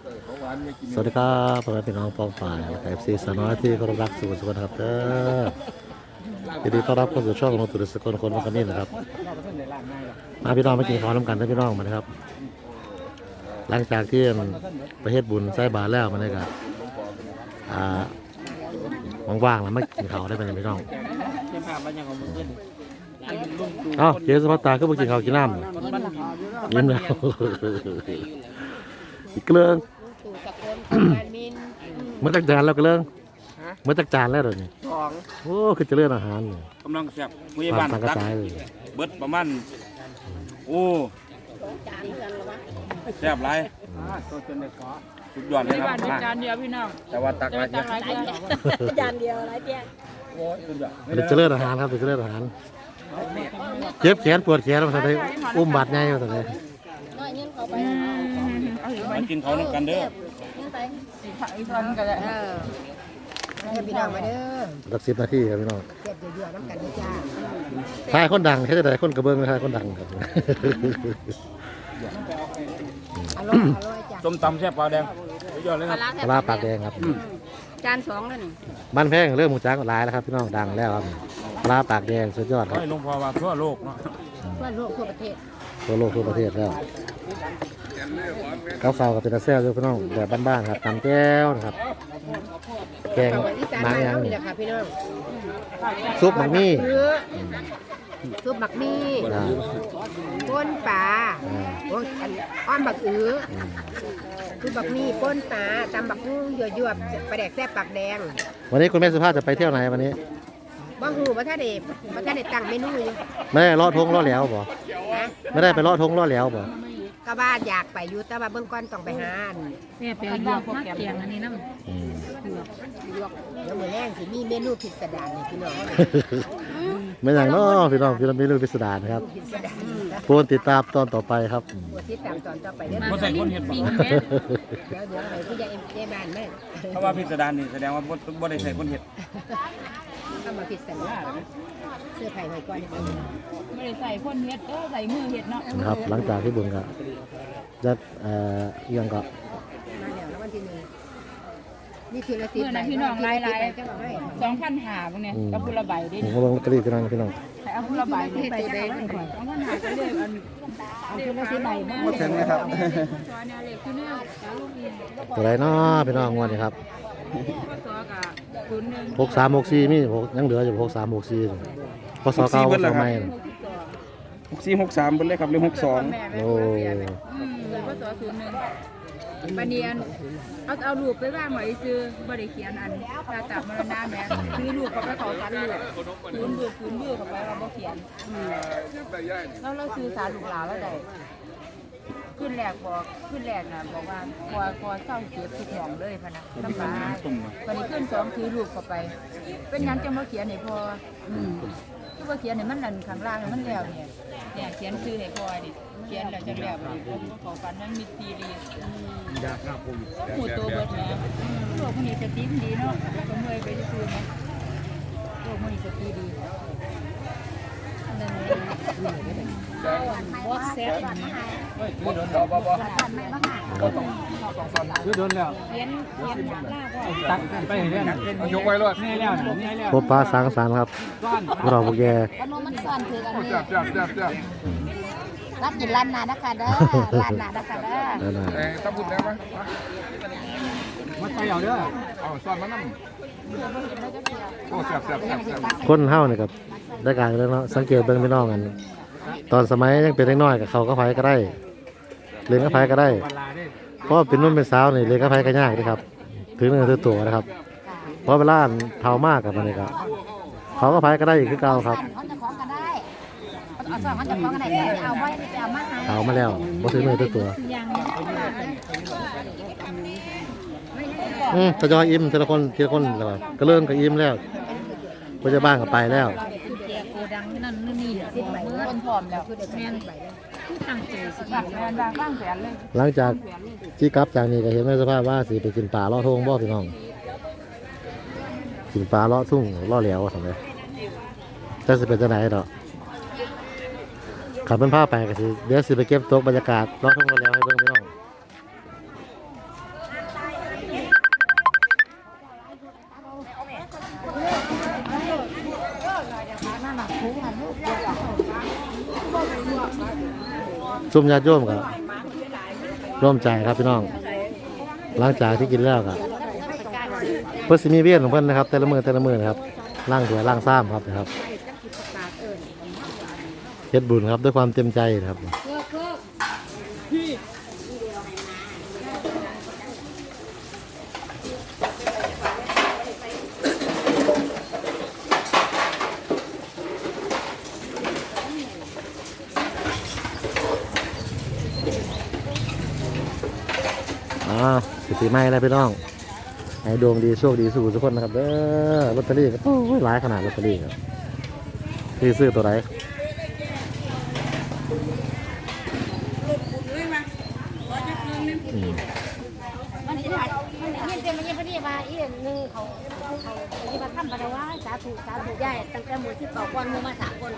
สวัสดีครับพ่อแม่พี่น้องปองฝ่ายและเอฟซีสาวน้อยที่เคารพรักสุขสุขนะครับเด้อยินดีต้อนรับเข้าสู่ช่องของตุลสกลคนมากันนี่นะครับ มาพี่น้องมากินข้าวน้ำกันนะพี่น้องมานะครับ หลังจากที่ประเทศบุญใส่บาแล้วมันนี่ก็อ่าว่างๆแล้วมากินข้าวได้ไหมพี่น้องเก็บภาพบรรยากาศมันขึ้นอันลุงตู่เอ้าเจสพัตตาก็มากินข้าวกินน้ำยิ้มแล้ว อีกเรื่องตู่สกลของแฟนมินเมื่อตักจานแล้วก็เรื่องเมื่อตักจานแล้วเดี๋ยวนี้สองโอ้คือเจะเลื่อนอาหารเนี่ยกำลังแซ่บผู้ใหญ่ปาบ้านนทางกระตักจายเลยเบิดประมาณโอ้จานเพื่อนหรอวะแซ่บหลายตัวจนได้ขอสุดยอดเลยที่คบ้ารันบเป็นจานเดียวพี่น้องแต่ว่าตักจะหไปลายตัเยกอะหลายเดียวจานเดียวอะไรเจ๊โอ้ยสุดยอดเดี๋ยวเจะเลื่อนอาหารครับเดี๋ยวเจะเลื่อนอาหารเจ็บแขนปวดแขนมาสันได้อุ้มบาดใหญ่มาสันได้น้อ ยเงินเขาไปเอาอยู่ไปมากินเขาน้ำกันเด้อเงินไปอีกผักอีกคนก็ได้เออให้พี่น้องมาเด้อรักสิบนาทีครับพี่น้องเจ็บเยอะๆน้ำกันนะจ้าทายคนดังแค่ได้คนกระเบื้องไม่ทายคนดังครับอร่อยอร่อยจ้าส้มตำแซ่บปลาแดงยอดเลยครับปลาปากแดงครับจานสองแล้วนี่บ้านแพงเริ่มหมูจ้างหลายแล้วครับพี่น้องดังแล้วครับปลาปากแดงสุดยอดครับให้หลวงพ่อว่าทั่วโลกเนาะทั่วโลกทั่วประเทศทั่วโลกทั่วประเทศแล้ว ข้าวขาวกับเป็นตาแซ่บด้วยพี่น้องแบบบ้านๆครับตำแก้วนะครับ แกงฝั่งอีสานมับ้างนยังเรานี่ค่ะพี่น้องซุปหมักมี่ซุปหมักมี่ป้นปลาอ้อนอ้อมบักอื้อคือบักมี่ป้นปลาตำบักฮู้ยั่วๆปลาแดกแซ่บปากแดง วันนี้คุณแม่สุภาพจะไปเที่ยวไหนวันนี้บ่ฮู้ว่าถ้าได้ว่าถ้าได้ตั้งเมนูอยู่ไม่ได้ลาะทงลาะแล้วบ่ไม่ได้ไปลาะทงลาะแล้วบ่ ก็ว่าอยากไปอยู่แต่ว่าเบื้องก่อนต้องไปหาอันแม่เปียกยอกมาเกียงอันนี้น้ำอืมเดี๋ยวมื้อแรงสิมีเมนูพิสดารนี่พี่น้องไม่อย่างเน้อพี่น้องพี่น้องมีเรื่องพิสดารนะครับพิสดารโปรดติดตามตอนต่อไปครับปวดติดตามตอนต่อไปเด้อบ่ใส่คนเห็ดบ่เดี๋ยวเดี๋ยวให้ผู้ใหญ่เอ็มบ้านแม่เพราะว่าพิสดารนี่แสดงว่าบ่บ่ได้ใส่คนเห็ด เข้ามาพิสดารเสื้อไผ่ไว้ก่อนนี่ไม่ได้ใส่พ่นเห็ดเออใส่มือเห็ดเนาะนะครับ หลังจากที่บุญก็จะเอ่อเอียงก็มาแล้วแล้ววันที่หนึ่งนี่คือละสิบเมื่อนั้นพี่น้องหลายหลายจังหวะให้สองพันหาพวกเนี้ยกับพุระใบดิผมก็ลงลอตเตอรี่กันนะพี่น้องให้เอาพุระใบนี่ไปได้สองพันหาก็เลยอันเอาคือละสิบใบมาบ่ถึงนะครับซอยแนวเล็กคือแนวสาลูกอินตัวไรเนาะพี่น้องงวดนี้ครับ ก็ซอกับศูนย์หนึ่งหกสามหกสี่มีหกยังเหลืออยู่หกสามหกสี่พศเก้าพศใหม่น่ะสี่หกสามเป็นเลยครับหรือหกสองแม่แม่โอ้เสียเลยอืมเลยก็ซอศูนย์หนึ่งบันเนียนเอาเอารูปไปว่างไว้ซื้อบ่ได้เขียนอันตาตับมรณะแม่คือรูปกับไปขอฟันรูปคืนเบือคืนเบือเข้าไปเราบ่เขียนอืมแล้วเราซื้อสารลูกหลานแล้วได้ ขึ้นแรกบอกขึ้นแรกน่ะบอกว่าพอพอเศร้าเจ็บทุกหม่องเลยพะนะน้ำตาวันนี้ขึ้นสองถือรูปเข้าไป เป็นหยังจะมาเขียนให้พออืมคือว่าเขียนให้มันนั่นข้างล่างให้มันแล้วเนี่ยเนี่ยเขียนชื่อให้พอดิเขียนแล้วจะแล้วดิผมก็ขอฟันนั้นมีซีรีส์ยากครับผมหูตัวเบิดแหม่โลกมันนี่สติดีเนาะก็เมื่อยไปซื่อๆนะโลกมันนี่สติดีนั่น บอสแซ่บนี่บ่บ่บ่บ่คือโดนแล้วเขียนเขียนลาพ่อตักไปเรื่อยยกไว้เลยนี่แล้วนี่แล้วพบปลาสังสรรค์ครับพวกเราพวกแกมันซ่อนถือกันนี่รับกินร้านนานะคะเด้อร้านนานะคะเด้อนั่นน่ะเอ้ตำบุญได้มั้ยมันไปเอาเด้อเอาซ่อนมานำ โอ้แซ่บแซ่บแซ่บแซ่บคนเฮานี่ครับได้การแล้วเนาะสังเกตเบิ่งพี่น้องกันตอนสมัยยังเป็นเด็กน้อยกับเขาก็ไผก็ได้เลี้ยงก็ไผก็ได้เวลาได้เพราะว่าเป็นนุ่มเป็นสาวนี่เลี้ยงก็ไผก็ยากนะครับถือเนื้อถือตัวนะครับ เพราะเวลาเฒ่ามากกับมันนี่ครับเขาก็ไผก็ได้อีกคือเก่าครับเขาจะของกันได้เอาสองเขาจะของกันได้เอาไว้เอามาให้เฒ่ามาแล้วบ่ถือเนื้อถือตัวยัง อืมทยอยอิ่มทีละคนทีละคนแล้วก็ก็เริ่มก็อิ่มแล้วพยาบาลก็ไปแล้วคือแจกโกดังนั่นนู่นนี่สิบใบคนพร้อมแล้วแม่นคือตั้งใจสิแม่นวางวางแผนเลยหลังจากที่กลับจากนี้ก็เห็นในสภาพว่าสิไปกินปลาเลาะทุ่งบ่พี่น้อง กินปลาเลาะทุ่งเลาะแหลวทำไมจะสิเป็นจังไหนดอกขับเป็นผ้าไปก็สิเดี๋ยวสิไปเก็บตกบรรยากาศเลาะทุ่งเลาะแหลวให้เบิ่งพี่น้อง ซุ้มญาติโยมก็ร่วมใจครับพี่น้อง หลังจากที่กินแล้วครับเพื่อสิมีเวียนของเพื่อนนะครับ แต่ละมือแต่ละมือนะครับล่างถวยล่างซ้ำครับนะครับเฮ็ดบุญครับด้วยความเต็มใจนะครับ อ่าสิ ปีใหม่แล้วพี่น้องให้ดวงดีโชคดีสู่ทุกคนนะครับเด้อลอตเตอรี่ก็โอ้ยหลายขนาดลอตเตอรี่ครับที่ซื้อตัวไหนอืมมันสิได้มันเห็นแต่มันยังพอดีว่าอีกหนึงเขาเขาที่มาทำปะว่าสาธุสาธุใหญ่ตั้งแต่หมู่ที่ต่อก่อนหมู่มาสามคน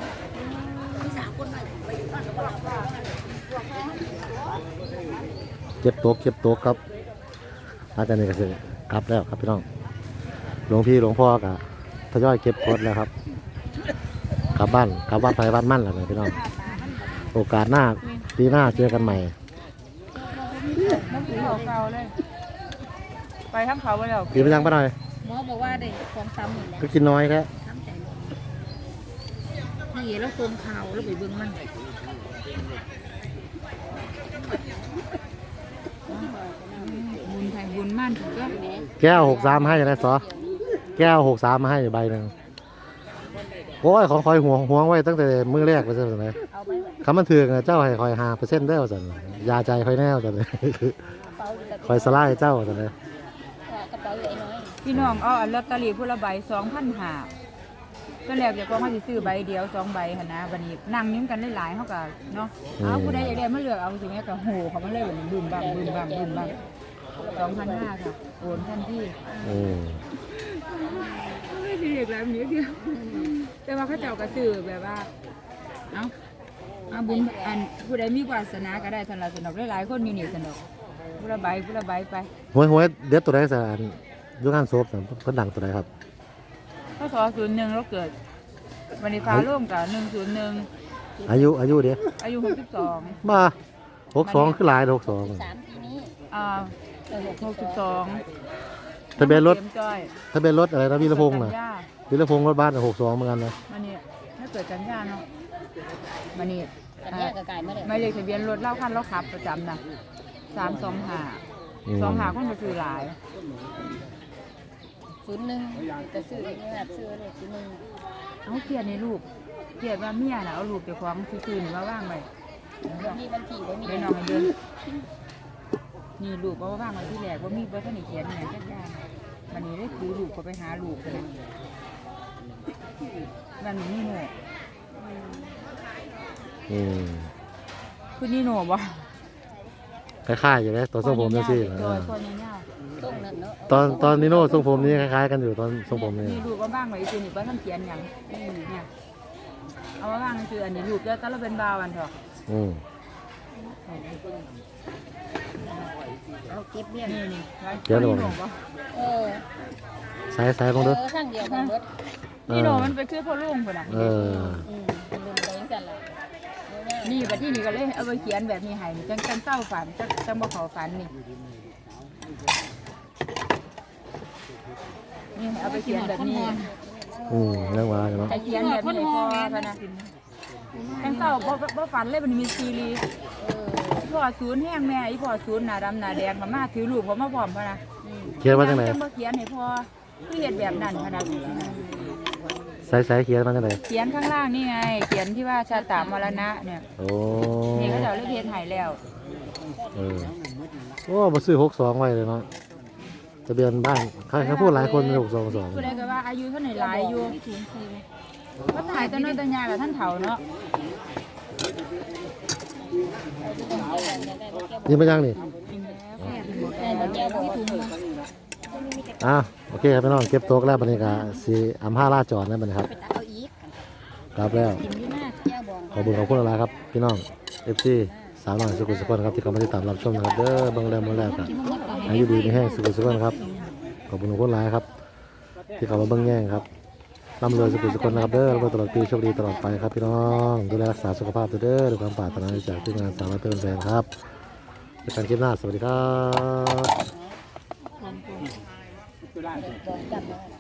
มีสามคนมาไปอยู่บ้านกับเราว่าเก็บโต๊ะเก็บโต๊ะครับ อาจารย์นี่ก็คือกลับแล้วครับพี่น้องหลวงพี่หลวงพ่อก็ทยอยเก็บรถแล้วครับกลับบ้านกลับบ้านไปบ้านมั่นแล้วนะพี่น้องโอกาสหน้าปีหน้าเจอกันใหม่น้ำผีเขาเก่าเลย ไปทั้งเขาไปแล้วปีไปยังป้าหน่อยหมอบอกว่าได้ของซ้ำนี่แหละก็กินน้อยแค่ซ้ำใจนี่แล้วโซมข่าวแล้วไปเบิ่งมัน บุญไทยบุญมั่นถูกก็แก้วหกสามให้นะซอแก้วหกสามมาให้ใบหนึ่งโอ้ยของคอยห่วงห่วงไว้ตั้งแต่มื้อแรกไปซะเลยคำมันถือกนะเจ้าให้คอยหาเปอร์เซ็นต์ได้ว่าสันยาใจคอยแน่ว่าสันเลยคอยสลายเจ้าว่าสันเลยกระเป๋าใหญ่น้อยพี่น้องเอาอันลอตเตอรี่ผู้ละใบสองพันห้าก็แล้วจะก็มาสิซื้อใบเดียวสองใบหั่นนะบัดนี้นั่งนิ้มกันหลายๆเขาก็เนาะเอาผู้ใดอยากได้มาเลือกเอาสิแม่ก็โหเขามาเลยบัดนี้บึมบัมบึมบัมบึมบัม สองพันห้าค่ะโอนทันทีอืมไม่ได้เรียกแล้วนี้เดียวแต่ว่าเขาเจ้าก็ซื้อแบบว่าเอ้าเอาบุญอันผู้ใดมีวาสนาก็ได้สนับสนุนหลายๆคนอยู่นี่สนุกผู้ละใบผู้ละใบไปหวยหวยเด็ดตัวไหนสารยุคงานโซบน่ะเพิ่นดังตัวไหนครับพศศูนย์หนึ่งเราเกิด วันนี้ฟ้าร่วมกับหนึ่งศูนย์หนึ่งอายุอายุเด้อายุหกสิบสองบ้าหกสองคือหลายหกสองสามปีนี้อ่า หกสิบสองทะเบียนรถจ้อยทะเบียนรถอะไรนะวีรพงษ์น่ะกันยาวีรพงษ์รถบ้านหกสองเหมือนกันนะมันนี่ถ้าเกิดกันยาเนาะมันนี่กันแยกกับกายมาเลยไม่เลขทะเบียนรถเล่าคันเล่าขับประจำนะสามสองหาอืมสองหาคนก็ซื้อหลายศูนย์หนึ่งจะซื้อเองแบบซื้อเลยศูนย์หนึ่งเอาเกียรในรูปเกียรว่าเมียน่ะเอารูปเจ้าของซื้อๆนี่มาว่างไว้มีบัญชีว่ามีเดี๋ยวน้องให้เดิน นี่รูปเอามาว่างไว้ที่แรกว่ามีเบอร์ท่านอีเขียนเนี่ยจักอย่างวันนี้ได้ถือรูปก็ไปหารูปกันนะมันนี่โน่อืมคือนี่โน่บ่คล้ายๆอยู่นะตัวทรงผมนี่สิตัวตัวนี้เงาส่งนั่นเนาะตอนตอนนิโน่ทรงผมนี่คล้ายๆกันอยู่ตอนทรงผมนี่นี่รูปก็บ้างไว้คือนี่ว่าท่านเขียนอย่างเนี่ยเอามาว่างคืออันนี้รูปแล้วก็เราเป็นบาวอันเถอะอืม เก็บเบี้ยนี่นี่เขียนหรอนี่โน่บ่เออสายสายลงเอดูอข้างเดียวกันเบิดเอนี่อโน่มันไปคือพ่อลุงคนน่ะเอออืมเป็นลืมไปยังกันละนี่บัดที่นี่ก็เลยเอาไปเขียนแบบนี้ให้นี่จังจังเศร้าฝันจังจังบ่เขาฝันนี่นี่เอาไปเขียนแบบนี้อืมเรื่องว่ายู่เนาะไอเขียนแบบนี้พอพะนะจังเศร้าบ่บ่บ่ฝันเลยมันมีซีรีส์เออ พ่อศูนย์แห้งแม่อีพ่อศูนย์หน้าดำหน้าแดงเขามาถือรูปเขามาพร้อมพะนะเขียนมาจากไหนจังบ่เขียนให้พ่อคือเฮ็ดแบบนั้นพะนะสายสายเขียนมาจากไหนเขียนข้างล่างนี่ไง เขียนที่ว่าชาตามรณะเนี่ยโอ้นี่เขาจะเอาเลขเฮ็ดให้แล้วเออโอ้มาซื้อหกสองไว้เลยเนาะทะเบียนบ้านเขาเขาพูดหลายคนหกสองสองผู้ใดก็ว่าอายุเท่าไหร่หลายอยู่ก็ถ่ายแตน้อยแตายาแล้วท่านเฒ่าเนาะยิ นไปยังนี่แต่บัญชีบอกว่าโอเคครับพี่น้องเก็บโต๊ะแล้วบันนี้ก็สีอัมพาลาจอดแล้วบัดครับไปตักาอีกกลับแล้วขอบคุณขอบคุณอะไรครับ พี่น้องเอฟซีสาวน้อยสุขุสุขนครับที่เข้ามาติดตามรับชมนะครับเด้อเบิ่งแล้วเบิ่งแล้วครับอายุดีไม่แห้งสุขุสุขนครับขอบคุณขอบคุณหลายครับ ที่เข้ามาเบิ่งแย่งครับ ร่ำรวยสุขสุขคนนะครับเด้อร่ำรวยตลอดปีโชคดีตลอดไปครับพี่น้องดูแลรักษาสุขภาพเด้อด้วยความปรารถนาจากที่งานสามารถเพื่อนแฟนครับในการคลิปหน้าสวัสดีครับก็ได้จำ